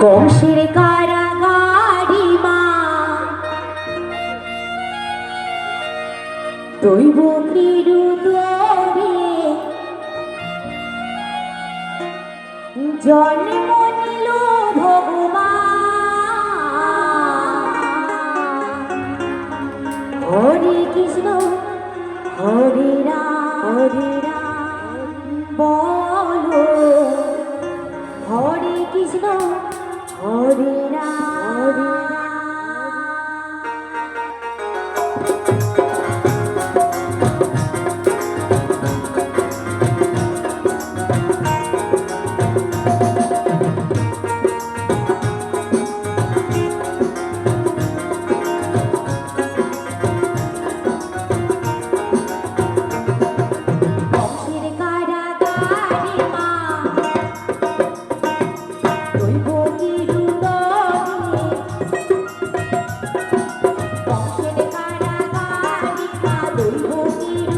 কংসের কারাগারি মা দৈব নিরুদরে জন্ম নিল হরে কৃষ্ণ হরে রাম হরে রাম হরে Thank you.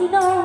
sino